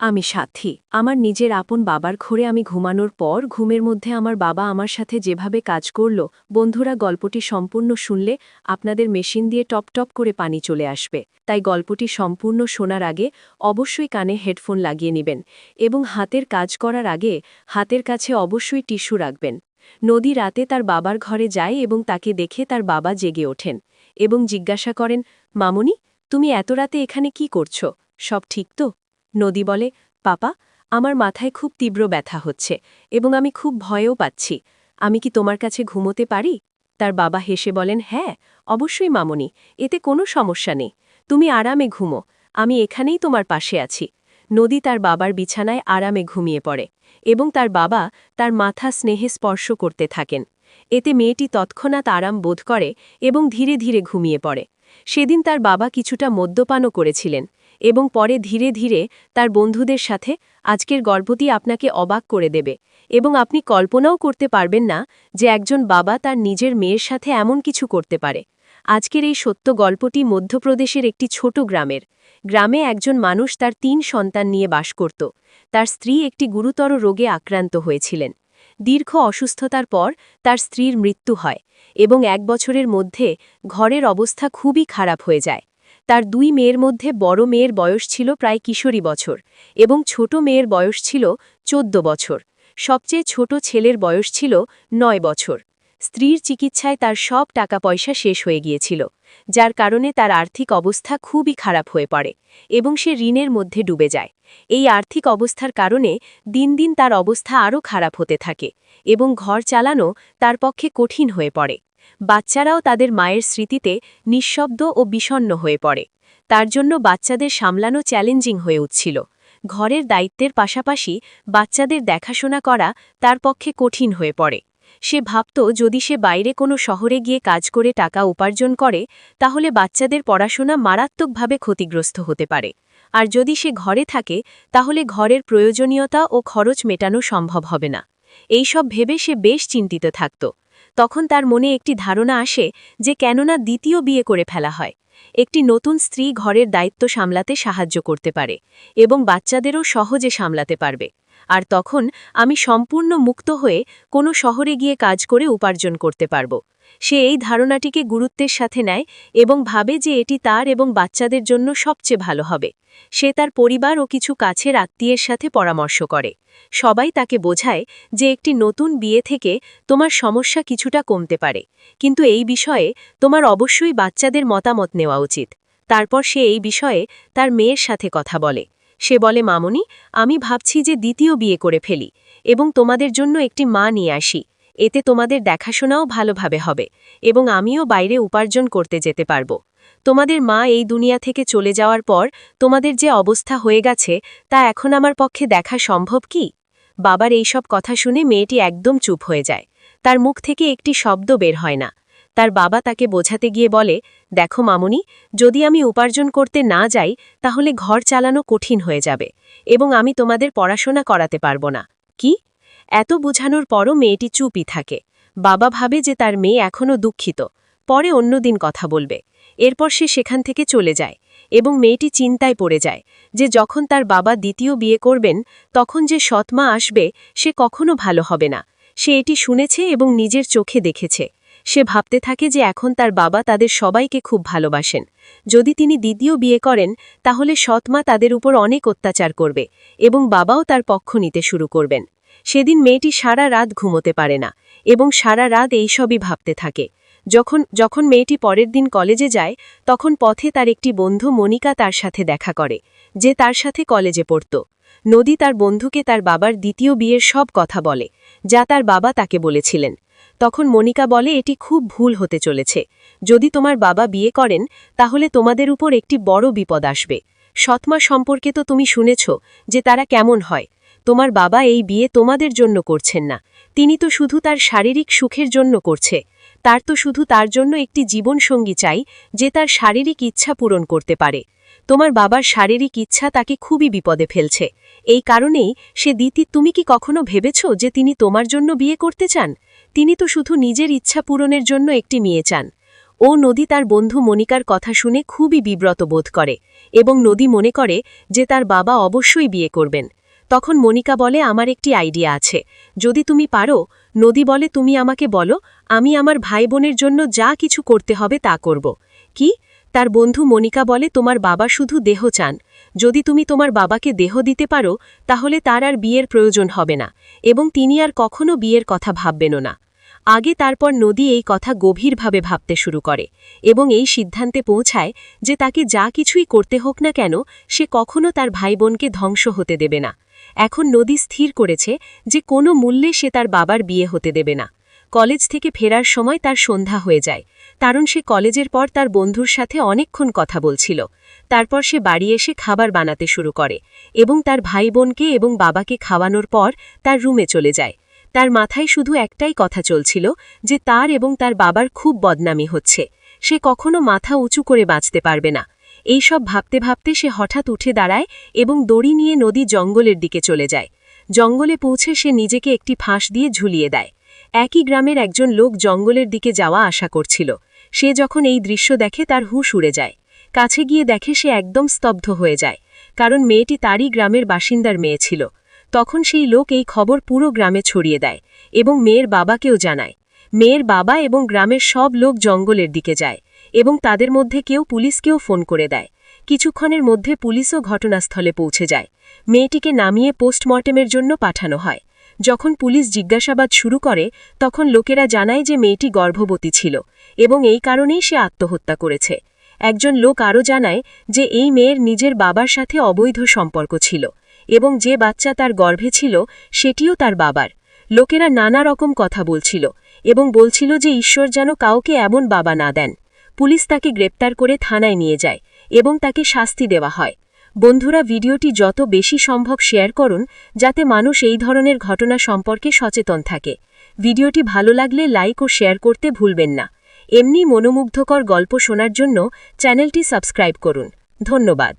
আমি সাথী, আমার নিজের আপন বাবার ঘরে আমি ঘুমানোর পর ঘুমের মধ্যে আমার বাবা আমার সাথে যেভাবে কাজ করল, বন্ধুরা গল্পটি সম্পূর্ণ শুনলে আপনাদের মেশিন দিয়ে টপ টপ করে পানি চলে আসবে, তাই গল্পটি সম্পূর্ণ শোনার আগে অবশ্যই কানে হেডফোন লাগিয়ে নেবেন এবং হাতের কাজ করার আগে হাতের কাছে অবশ্যই টিস্যু রাখবেন। নদী রাতে তার বাবার ঘরে যায় এবং তাকে দেখে তার বাবা জেগে ওঠেন এবং জিজ্ঞাসা করেন, মামনি, তুমি এত রাতে এখানে কি করছ? সব ঠিক তো? নদী বলে, পাপা, আমার মাথায় খুব তীব্র ব্যথা হচ্ছে এবং আমি খুব ভয়ও পাচ্ছি। আমি কি তোমার কাছে ঘুমোতে পারি? তার বাবা হেসে বলেন হ্যাঁ অবশ্যই মামনি, এতে কোনো সমস্যা নেই। তুমি আরামে ঘুমো, আমি এখানেই তোমার পাশে আছি। নদী তার বাবার বিছানায় আরামে ঘুমিয়ে পড়ে এবং তার বাবা তার মাথা স্নেহে স্পর্শ করতে থাকেন। এতে মেয়েটি তৎক্ষণাৎ আরাম বোধ করে এবং ধীরে ধীরে ঘুমিয়ে পড়ে। সেদিন তার বাবা কিছুটা মদ্যপানও করেছিলেন। এবং পরে ধীরে ধীরে তার বন্ধুদের সাথে আজকের গর্ভটি আপনাকে অবাক করে দেবে এবং আপনি কল্পনাও করতে পারবেন না যে একজন বাবা তার নিজের মেয়ের সাথে এমন কিছু করতে পারে। আজকের এই সত্য গল্পটি মধ্যপ্রদেশের একটি ছোট গ্রামের। গ্রামে একজন মানুষ তার তিন সন্তান নিয়ে বাস করত। তার স্ত্রী একটি গুরুতর রোগে আক্রান্ত হয়েছিলেন। দীর্ঘ অসুস্থতার পর তার স্ত্রীর মৃত্যু হয় এবং এক বছরের মধ্যে ঘরের অবস্থা খুবই খারাপ হয়ে যায়। তার দুই মেয়ের মধ্যে বড় মেয়ের বয়স ছিল প্রায় কিশোরী বছর এবং ছোট মেয়ের বয়স ছিল চোদ্দ বছর। সবচেয়ে ছোট ছেলের বয়স ছিল নয় বছর। স্ত্রীর চিকিৎসায় তার সব টাকা পয়সা শেষ হয়ে গিয়েছিল, যার কারণে তার আর্থিক অবস্থা খুবই খারাপ হয়ে পড়ে এবং সে ঋণের মধ্যে ডুবে যায়। এই আর্থিক অবস্থার কারণে দিন দিন তার অবস্থা আরও খারাপ হতে থাকে এবং ঘর চালানো তার পক্ষে কঠিন হয়ে পড়ে। বাচ্চারাও তাদের মায়ের স্মৃতিতে নিঃশব্দ ও বিষণ্ন হয়ে পড়ে। তার জন্য বাচ্চাদের সামলানো চ্যালেঞ্জিং হয়ে উঠছিল। ঘরের দায়িত্বের পাশাপাশি বাচ্চাদের দেখাশোনা করা তার পক্ষে কঠিন হয়ে পড়ে। সে ভাবত, যদি সে বাইরে কোনো শহরে গিয়ে কাজ করে টাকা উপার্জন করে, তাহলে বাচ্চাদের পড়াশোনা মারাত্মকভাবে ক্ষতিগ্রস্ত হতে পারে। আর যদি সে ঘরে থাকে, তাহলে ঘরের প্রয়োজনীয়তা ও খরচ মেটানো সম্ভব হবে না। এইসব ভেবে সে বেশ চিন্তিত থাকত। তখন তার মনে একটি ধারণা আসে যে কেননা দ্বিতীয় বিয়ে করে ফেলা হয়। একটি নতুন স্ত্রী ঘরের দায়িত্ব সামলাতে সাহায্য করতে পারে এবং বাচ্চাদেরও সহজে সামলাতে পারবে। আর তখন আমি সম্পূর্ণ মুক্ত হয়ে কোনো শহরে গিয়ে কাজ করে উপার্জন করতে পারব। সে এই ধারণাটিকে গুরুত্বের সাথে নেয় এবং ভাবে যে এটি তার এবং বাচ্চাদের জন্য সবচেয়ে ভালো হবে। সে তার পরিবার ও কিছু কাছের আত্মীয়ের সাথে পরামর্শ করে। সবাই তাকে বোঝায় যে একটি নতুন বিয়ে থেকে তোমার সমস্যা কিছুটা কমতে পারে। কিন্তু এই বিষয়ে তোমার অবশ্যই বাচ্চাদের মতামত নেওয়া উচিত। তারপর সে এই বিষয়ে তার মেয়ের সাথে কথা বলে। সে বলে, মামনি, আমি ভাবছি যে দ্বিতীয় বিয়ে করে ফেলি এবং তোমাদের জন্য একটি মা নিয়ে আসি। এতে তোমাদের দেখাশোনাও ভালোভাবে হবে এবং আমিও বাইরে উপার্জন করতে যেতে পারব। তোমাদের মা এই দুনিয়া থেকে চলে যাওয়ার পর তোমাদের যে অবস্থা হয়ে গেছে, তা এখন আমার পক্ষে দেখা সম্ভব কি? বাবার এইসব কথা শুনে মেয়েটি একদম চুপ হয়ে যায়। তার মুখ থেকে একটি শব্দ বের হয় না। তার বাবা তাকে বোঝাতে গিয়ে বলে, দেখো মামুনি, যদি আমি উপার্জন করতে না যাই, তাহলে ঘর চালানো কঠিন হয়ে যাবে এবং আমি তোমাদের পড়াশোনা করাতে পারব না। কি? এত বোঝানোর পরও মেয়েটি চুপই থাকে। বাবা ভাবে যে তার মেয়ে এখনও দুঃখিত। পরে অন্যদিন কথা বলবে। এরপর সে সেখান থেকে চলে যায় এবং মেয়েটি চিন্তায় পড়ে যায় যে যখন তার বাবা দ্বিতীয় বিয়ে করবেন, তখন যে সৎমা আসবে, সে কখনো ভালো হবে না। সে এটি শুনেছে এবং নিজের চোখে দেখেছে। সে ভাবতে থাকে যে এখন তার বাবা তাদের সবাইকে খুব ভালোবাসেন। যদি তিনি দ্বিতীয় বিয়ে করেন, তাহলে সৎমা তাদের উপর অনেক অত্যাচার করবে এবং বাবাও তার পক্ষ নিতে শুরু করবেন। সেদিন মেয়েটি সারা রাত ঘুমোতে পারে না এবং সারা রাত এইসবই ভাবতে থাকে। যখন যখন মেয়েটি পরের দিন কলেজে যায়, তখন পথে তার একটি বন্ধু মনিকা তার সাথে দেখা করে, যে তার সাথে কলেজে পড়ত। নদী তার বন্ধুকে তার বাবার দ্বিতীয় বিয়ের সব কথা বলে, যা তার বাবা তাকে বলেছিলেন। তখন মনিকা বলে, এটি খুব ভুল হতে চলেছে। যদি তোমার বাবা বিয়ে করেন, তাহলে তোমাদের উপর একটি বড় বিপদ আসবে। সৎমা সম্পর্কে তো তুমি শুনেছ যে তারা কেমন হয়। তোমার বাবা এই বিয়ে তোমাদের জন্য করছেন না। তিনি তো শুধু তার শারীরিক সুখের জন্য করছে। তার তো শুধু তার জন্য একটি জীবনসঙ্গী চাই, যে তার শারীরিক ইচ্ছা পূরণ করতে পারে। তোমার বাবার শারীরিক ইচ্ছা তাকে খুবই বিপদে ফেলছে। এই কারণেই সে দিতি, তুমি কি কখনো ভেবেছ যে তিনি তোমার জন্য বিয়ে করতে চান? তিনি তো শুধু নিজের ইচ্ছা পূরণের জন্য একটি মেয়ে চান। ও নদী তার বন্ধু মনিকার কথা শুনে খুবই বিব্রত বোধ করে এবং নদী মনে করে যে তার বাবা অবশ্যই বিয়ে করবেন। তখন মনিকা বলে, আমার একটি আইডিয়া আছে। যদি তুমি পারো, নদী বলে, তুমি আমাকে বলো, আমি আমার ভাই বোনের জন্য যা কিছু করতে হবে তা করব। কি? তার বন্ধু মনিকা বলে, তোমার বাবা শুধু দেহ চান। যদি তুমি তোমার বাবাকে দেহ দিতে পারো, তাহলে তার আর বিয়ের প্রয়োজন হবে না এবং তিনি আর কখনো বিয়ের কথা ভাববেনও না। আগে তারপর নদী এই কথা গভীরভাবে ভাবতে শুরু করে এবং এই সিদ্ধান্তে পৌঁছায় যে তাকে যা কিছুই করতে হোক না কেন, সে কখনো তার ভাই বোনকে ধ্বংস হতে দেবে না। এখন নদী স্থির করেছে যে কোনো মূল্যে সে তার বাবার বিয়ে হতে দেবে না। কলেজ থেকে ফেরার সময় তার সন্ধ্যা হয়ে যায়। কারণ সে কলেজের পর তার বন্ধুর সাথে অনেকক্ষণ কথা বলছিল। তারপর সে বাড়ি এসে খাবার বানাতে শুরু করে এবং তার ভাই বোনকে এবং বাবাকে খাওয়ানোর পর তার রুমে চলে যায়। তার মাথায় শুধু একটাই কথা চলছিল, যে তার এবং তার বাবার খুব বদনামি হচ্ছে। সে কখনো মাথা উঁচু করে বাঁচতে পারবে না। এইসব ভাবতে ভাবতে সে হঠাৎ উঠে দাঁড়ায় এবং দড়ি নিয়ে নদী জঙ্গলের দিকে চলে যায়। জঙ্গলে পৌঁছে সে নিজেকে একটি ফাঁস দিয়ে ঝুলিয়ে দেয়। একই গ্রামের একজন লোক জঙ্গলের দিকে যাওয়া আশা করছিল। সে যখন এই দৃশ্য দেখে তার হুশ উড়ে যায়। কাছে গিয়ে দেখে সে একদম স্তব্ধ হয়ে যায়। কারণ মেয়েটি তারই গ্রামের বাসিন্দার মেয়ে ছিল। তখন সেই লোক এই খবর পুরো গ্রামে ছড়িয়ে দেয় এবং মেয়ের বাবাকেও জানায়। মেয়ের বাবা এবং গ্রামের সব লোক জঙ্গলের দিকে যায় এবং তাদের মধ্যে কেউ পুলিশকেও ফোন করে দেয়। কিছুক্ষণের মধ্যে পুলিশও ঘটনাস্থলে পৌঁছে যায়। মেয়েটিকে নামিয়ে পোস্টমর্টেমের জন্য পাঠানো হয়। যখন পুলিশ জিজ্ঞাসাবাদ শুরু করে, তখন লোকেরা জানায় যে মেয়েটি গর্ভবতী ছিল এবং এই কারণেই সে আত্মহত্যা করেছে। একজন লোক আরও জানায় যে এই মেয়ের নিজের বাবার সাথে অবৈধ সম্পর্ক ছিল। এবং যে বাচ্চা তার গর্ভে ছিল, সেটিও তার বাবার। লোকেরা নানা রকম কথা বলছিল এবং বলছিল যে ঈশ্বর যেন কাউকে এমন বাবা না দেন। পুলিশ তাকে গ্রেপ্তার করে থানায় নিয়ে যায় এবং তাকে শাস্তি দেওয়া হয়। বন্ধুরা, ভিডিওটি যত বেশি সম্ভব শেয়ার করুন, যাতে মানুষ এই ধরনের ঘটনা সম্পর্কে সচেতন থাকে। ভিডিওটি ভালো লাগলে লাইক ও শেয়ার করতে ভুলবেন না। এমনি মনোমুগ্ধকর গল্প শোনার জন্য চ্যানেলটি সাবস্ক্রাইব করুন। ধন্যবাদ।